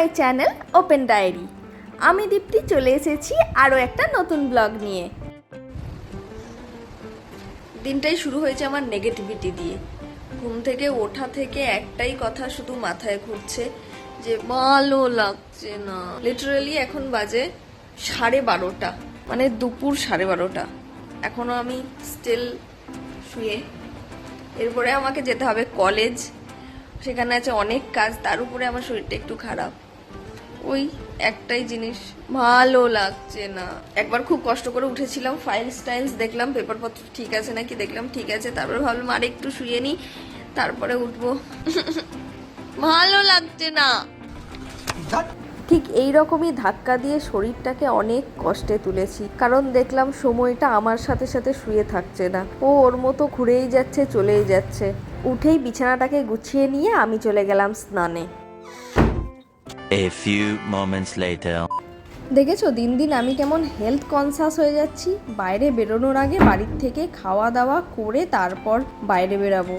My channel open diary. আমি দীপ্তি, চলে এসেছি আরও একটা নতুন ব্লগ নিয়ে। দিনটাই শুরু হয়েছে আমার নেগেটিভিটি দিয়ে। ঘুম থেকে ওঠা থেকে একটাই কথা শুধু মাথায় ঘুরছে যে, ভালো লাগছে না। লিটারালি এখন বাজে সাড়ে বারোটা। মানে দুপুর সাড়ে বারোটা। এখনও আমি স্টিল শুয়ে। এরপরে আমাকে যেতে হবে কলেজ সেখানে আছে অনেক কাজ, তার উপরে আমার শরীরটা একটু খারাপ। ওই একটাই জিনিস। ভালো লাগছে না। একবার খুব কষ্ট করে উঠেছিলাম ফাইলস টাইলস দেখলাম পেপারপত্র ঠিক আছে নাকি? দেখলাম ঠিক আছে। তারপর ভাবলাম আর একটু শুয়ে নিই তারপরে উঠবো। ভালো লাগছে না। ঠিক এই রকমই ধাক্কা দিয়ে শরীরটাকে অনেক কষ্টে তুলেছি। কারণ দেখলাম সময়টা আমার সাথে সাথে শুয়ে থাকছে না। ও ওর মতো ঘুরেই যাচ্ছে চলেই যাচ্ছে। উঠেই বিছানাটাকে গুছিয়ে নিয়ে আমি চলে গেলাম স্নানে। দেখেছ, দিন দিন আমি কেমন হেলথ কনসাস হয়ে যাচ্ছি। বাইরে বেরোনোর আগে বাড়ির থেকে খাওয়া দাওয়া করে তারপর বাইরে বেরাবো।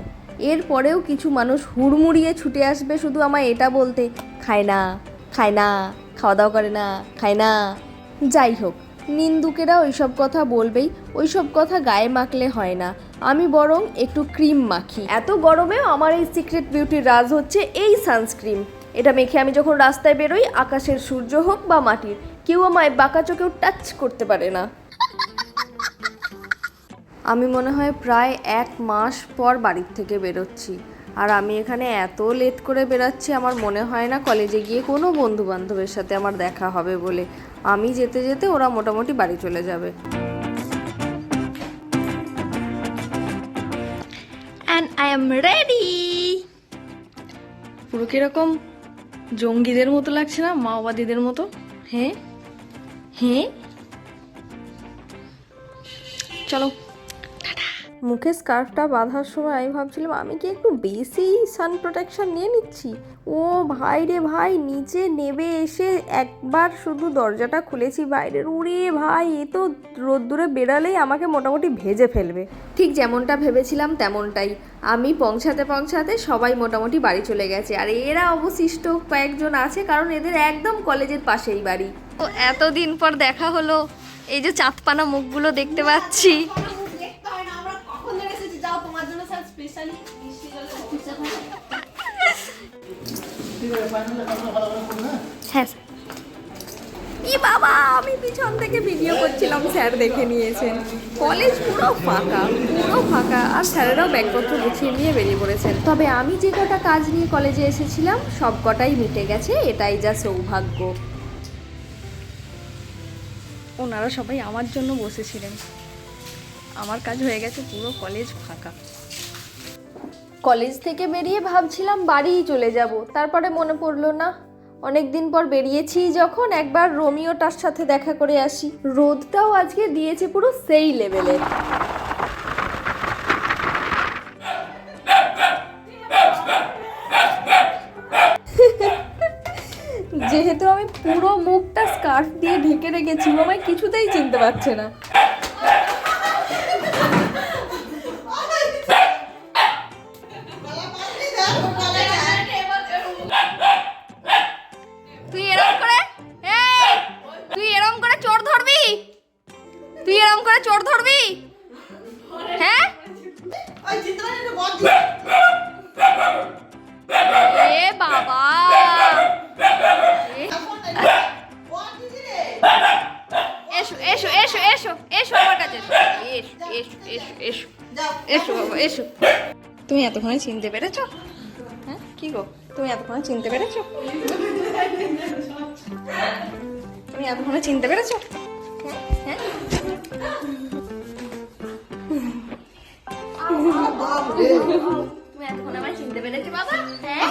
এরপরেও কিছু মানুষ হুড়মুড়িয়ে ছুটে আসবে শুধু আমায় এটা বলতে, খায় না খায় না, খাওয়া দাওয়া করে না, খায় না। যাই হোক, নিন্দুকেরা ওইসব কথা বলবেই, ওইসব কথা গায়ে মাখলে হয় না। আমি বরং একটু ক্রিম মাখি। এত গরমেও আমার এই সিক্রেট বিউটির রাজ হচ্ছে এই সানস্ক্রিন এটা মেখে আমি যখন রাস্তায় বেরোই আকাশের সূর্য হোক বা মাটির কেউ আমায় বাঁকা চোখেও টাচ করতে পারে না। আমি মনে হয় প্রায় এক মাস পর বাড়ির থেকে বেরোচ্ছি। আর আমি এখানে এত লেট করে বেরাচ্ছি আমার মনে হয় না কলেজে গিয়ে কোনো বন্ধু বান্ধবের সাথে আমার দেখা হবে বলে। আমি যেতে যেতে ওরা মোটামুটি বাড়ি চলে যাবে। অ্যান্ড আই এম রেডি পুরো কীরকম? জঙ্গিদের মতো লাগছে না? মাওবাদীদের মতো? হ্যাঁ হ্যাঁ চলো। মুখে স্কার্ফটা বাঁধার সময় আমি ভাবছিলাম আমি কি একটু বেশি সান প্রোটেকশন নিয়ে নিচ্ছি? ও ভাই রে ভাই নিচে নেবে এসে একবার শুধু দরজাটা খুলেছি বাইরের। উড়ে ভাই এ তো রোদ্দুরে বেরালেই আমাকে মোটামুটি ভেজে ফেলবে। ঠিক যেমনটা ভেবেছিলাম তেমনটাই। আমি পৌঁছাতে পৌঁছাতে সবাই মোটামুটি বাড়ি চলে গেছে। আর এরা অবশিষ্ট কয়েকজন আছে কারণ এদের একদম কলেজের পাশেই বাড়ি। তো এতদিন পর দেখা হলো। এই যে চাঁদপানা মুখগুলো দেখতে পাচ্ছি। হ্যাঁ। ই বাবা, আমি পিছন থেকে ভিডিও করছিলাম, স্যার দেখে নিয়েছেন। কলেজ পুরো ফাঁকা পুরো ফাঁকা। আর স্যারেরাও ব্যাগপত্র গুছিয়ে নিয়ে বেরিয়ে পড়েছেন। তবে আমি যে কটা কাজ নিয়ে কলেজে এসেছিলাম, সব কটাই মিটে গেছে, এটাই যা সৌভাগ্য। ওনারা সবাই আমার জন্য বসেছিলেন। আমার কাজ হয়ে গেছে, পুরো কলেজ ফাঁকা। কলেজ থেকে বেরিয়ে ভাবছিলাম বাড়িই চলে যাব। তারপরে মনে পড়ল, না অনেক দিন পর বেরিয়েছি, যখন একবার রোমিওটার সাথে দেখা করে আসি। রোদটাও আজকে দিয়েছে পুরো সেই লেভেলে যেহেতু আমি পুরো মুখটা স্কার্ফ দিয়ে ঢেকে রেখেছি আমায় কিছুতেই চিনতে পারছে না। তুই এরম করে তুই এরম করে চোর ধরবি তুই এরম করে চোর ধরবি হ্যাঁ এ বাবা এসো এসো এসো এসো এসো আমার কাছে এসো এসো এসো এসো এসো বাবা এসো তুমি এতক্ষণে চিনতে পেরেছ? হ্যাঁ? কি গো? তুমি এতক্ষণে চিনতে পেরেছ? তুমি এতক্ষণে চিনতে পেরেছ? হ্যাঁ? চিনতে পেরেছ হ্যাঁ?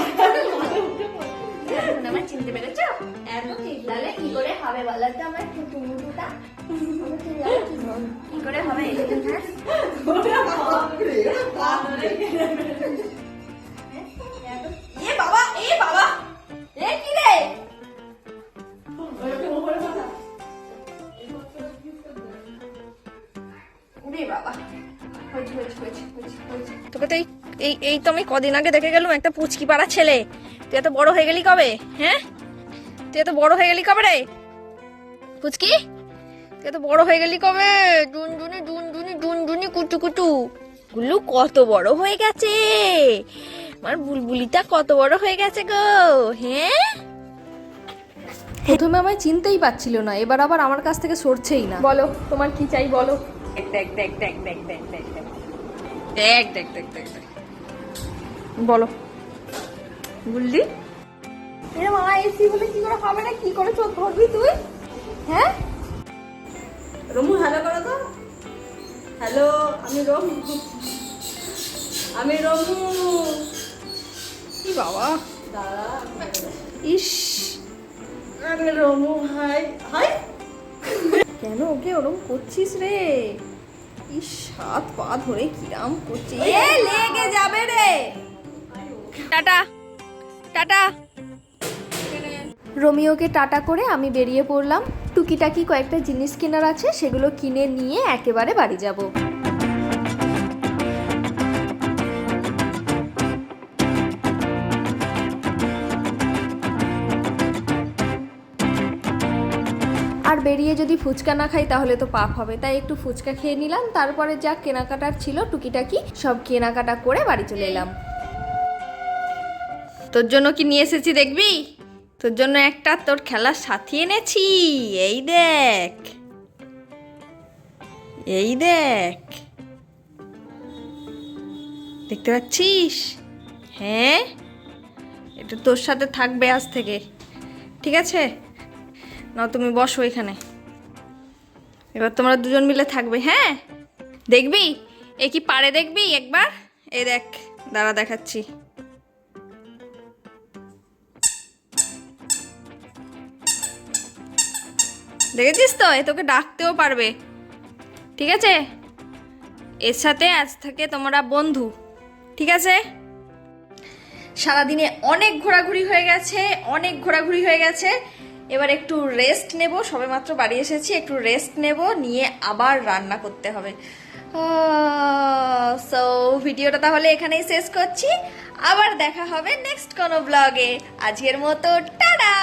এতক্ষণ আমায় চিনতে পেরেছ? এত চিল্লালে কি করে হবে বলো তো আমার কি করে হবে? হ্যাঁ? তোকে তো এই এই এই তো আমি কদিন আগে দেখে গেলাম একটা পুচকি পাড়া ছেলে। তুই এত বড় হয়ে গেলি কবে? হ্যাঁ? তুই এত বড় হয়ে গেলি কবে রে? পুচকি? তুই এত বড় হয়ে গেলি কবে? ডুন ডুনি ডুন ডুনডুনি ডুনডুনি ডুনডুনি কুটু কুটু। গুল্লু কত বড় হয়ে গেছে। আমার বুলবুলিটা কত বড় হয়ে গেছে গো। হ্যাঁ? প্রথমে আমায় চিনতেই পারছিল না এবার আবার আমার কাছ থেকে সরছেই না। বলো তোমার কি চাই বলো। দেখ দেখ দেখ দেখ দেখ দেখ দেখ। দেখ দেখ দেখ দেখ দেখ। বলো। বুঝলি এরকম মা এসি বলে কি করে হবে না? কি করে চোখ ধরবি তুই? হ্যাঁ? রমু হ্যালো করো তো। হ্যালো আমি রমু। আমি রমু। কি বাবা? ইস। আমি রমু হাই হাই কেন ওকে ওরম করছিস রে? ইস হাত পা ধরে কিরাম করছে। এ লেগে যাবে রে। Tata tata. রোমিওকে টাটা করে আমি বেরিয়ে পড়লাম। টুকিটাকি কয়েকটা জিনিস কেনার আছে সেগুলো কিনে নিয়ে একেবারে বাড়ি যাব। বেরিয়ে যদি ফুচকা না খাই তাহলে তো পাপ হবে। তাই একটু ফুচকা খেয়ে নিলাম, তারপরে যা কেনাকাটার ছিল টুকিটাকি সব কেনাকাটা করে বাড়ি চলে এলাম। তোর জন্য কি নিয়ে এসেছি দেখবি? তোর জন্য একটা তোর খেলার সাথী এনেছি, এই দেখ। এই দেখ। দেখতে পাচ্ছিস? হ্যাঁ? এটা তোর সাথে থাকবে আজ থেকে। ঠিক আছে? না তুমি বসো এখানে। এবার তোমরা দুজন মিলে থাকবে হ্যাঁ? দেখবি? এ কি পারে দেখবি একবার? এই দেখ, দাঁড়া দেখাচ্ছি। দেখেছিস তো? এ তোকে ডাকতেও পারবে। ঠিক আছে? এর সাথে আজ থেকে তোমরা বন্ধু। ঠিক আছে? সারাদিনে অনেক ঘোরাঘুরি হয়ে গেছে, অনেক ঘোরাঘুরি হয়ে গেছে। এবার একটু রেস্ট নেব সবে মাত্র বাড়ি এসেছি, একটু রেস্ট নেব, নিয়ে আবার রান্না করতে হবে। সো ভিডিওটা তাহলে এখানেই শেষ করছি। আবার দেখা হবে নেক্সট কোনো ব্লগে আজকের মতো, টাটা!